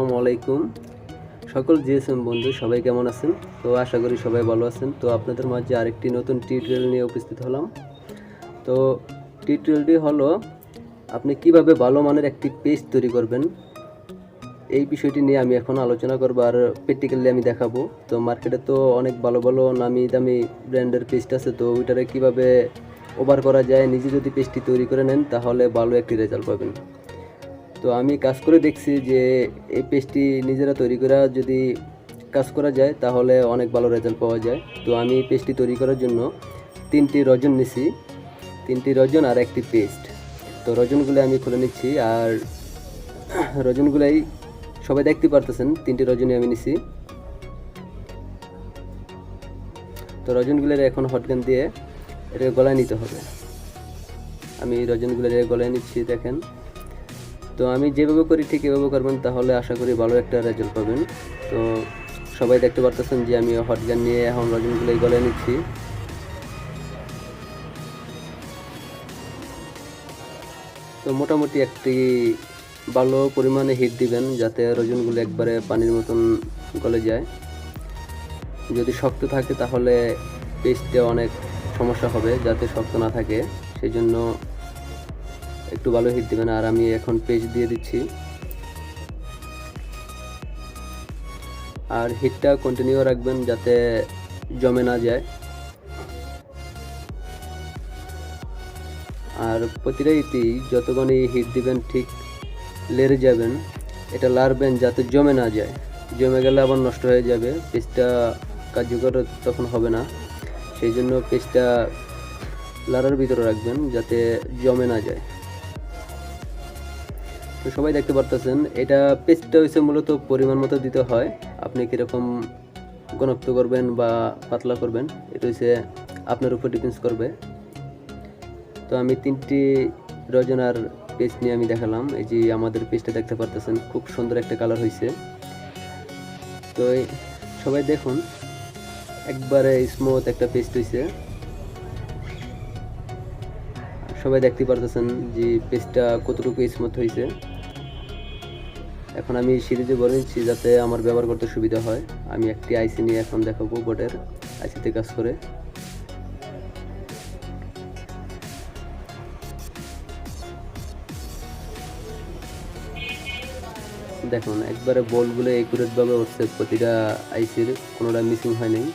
আলাইকুম। সকল জিএসএম বন্ধু, সবাই কেমন আছেন? তো আশা করি সবাই ভালো আছেন। তো আপনাদের মাঝে আরেকটি নতুন টিউটোরিয়াল নিয়ে উপস্থিত হলাম। তো টিউটোরিয়ালটি হলো, আপনি কীভাবে ভালো মানের একটি পেজ তৈরি করবেন? এই বিষয়টি নিয়ে আমি এখন আলোচনা করব আর প্র্যাকটিক্যালি আমি দেখাবো। তো মার্কেটে তো অনেক ভালো ভালো নামি দামি ব্র্যান্ডের পেস্ট আছে। তো ওইটারে কীভাবে ওভার করা যায়, নিজে যদি পেজটি তৈরি করে নেন, তাহলে ভালো একটি রেজাল্ট পাবেন। তো আমি কাজ করে দেখছি যে এই পেজটি নিজেরা তৈরি করা যদি কাজ করা যায়, তাহলে অনেক ভালো রেজাল্ট পাওয়া যায়। তো আমি পেজটি তৈরি করার জন্য তিনটি রজন নিছি, তিনটি রজন আর একটি পেস্ট তো রজনগুলো আমি খুলে নিচ্ছি আর রজনগুলাই সবাই দেখতে পারতেছেন, তিনটি রজনী আমি নিছি। তো রজনগুলোর এখন হটগান দিয়ে এটাকে গলায় নিতে হবে। আমি রজনগুলোর গলায় নিচ্ছি, দেখেন। তো আমি যেভাবে করি ঠিক এভাবে করবেন, তাহলে আশা করি ভালো একটা রেজাল্ট পাবেন। তো সবাই দেখতে পারতেছেন যে আমি হট হটগান নিয়ে এখন রজনগুলোই গলে নিচ্ছি। তো মোটামুটি একটি ভালো পরিমাণে হিট দিবেন, যাতে রজনগুলো একবারে পানির মতন গলে যায়। যদি শক্ত থাকে, তাহলে পেস্টে অনেক সমস্যা হবে, যাতে শক্ত না থাকে সেই জন্য একটু ভালো হিট দিবেন। আর আমি এখন পেস্ট দিয়ে দিচ্ছি। আর হিটটা কন্টিনিউ রাখবেন যাতে জমে না যায়। আর প্রতিটা ইতি যতক্ষণই হিট দিবেন, ঠিক লেড়ে যাবেন, এটা লাড়বেন যাতে জমে না যায়। জমে গেলে আবার নষ্ট হয়ে যাবে। পেস্টটা কার্যকর তখন হবে না। সেই জন্য পেস্টটা লাড়ার ভিতরে রাখবেন যাতে জমে না যায়। তো সবাই দেখতে পারতেছেন, এটা পেস্টটা হচ্ছে মূলত পরিমাণ মতো দিতে হয়। আপনি কীরকম ঘনত্ব করবেন বা পাতলা করবেন, এটা হচ্ছে আপনার উপর ডিপেন্ডস করবে। তো আমি তিনটি রজনার পেস্ট নিয়ে আমি দেখালাম, এই যে আমাদের পেস্টটা দেখতে পারতেছেন, খুব সুন্দর একটা কালার হয়েছে তো সবাই দেখুন, একবারে স্মুথ একটা পেস্ট হয়েছে সবাই দেখতে পারতেছেন যে পেস্টটা কতটুকু স্মুথ হয়েছে এখন আমি সিরিজে বলে নিচ্ছি যাতে আমার ব্যবহার করতে সুবিধা হয়। আমি একটি আইসি নিয়ে এখন দেখাবো বোর্ডের আইসিতে কাজ করে। দেখুন, একবারে বলগুলো একুরেটভাবে উঠছে। প্রতিটা আইসির কোনোটা মিসিং হয় নাই।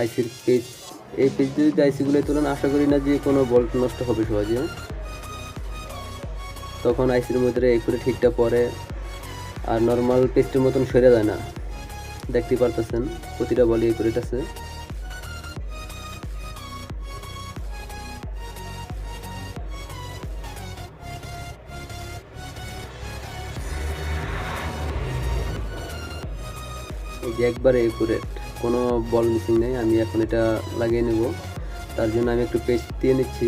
আইসির পেজ এই পেজ যদি আইসিগুলো তুলেন আশা করি না যে কোনো বল্ট নষ্ট হবে সহজে। তখন আইসির মধ্যে একুরেট হিটটা পরে আর নর্মাল পেস্টের মতন সরে যায় না। দেখতে পারতেছেন, প্রতিটা আছে এই যে একবারে একুরেট কোনো বল মিসিং নেই, আমি এখন এটা লাগিয়ে নেব। তার জন্য আমি একটু পেস্ট দিয়ে নিচ্ছি,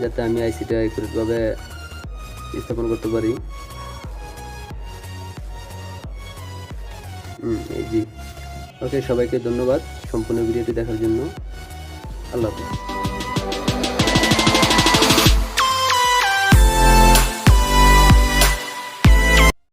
যাতে আমি আইসিটা একুরেটভাবে স্থাপন করতে পারি। জি। ওকে সবাইকে ধন্যবাদ সম্পূর্ণ ভিডিওটি দেখার জন্য। আল্লাহ হাফিজ।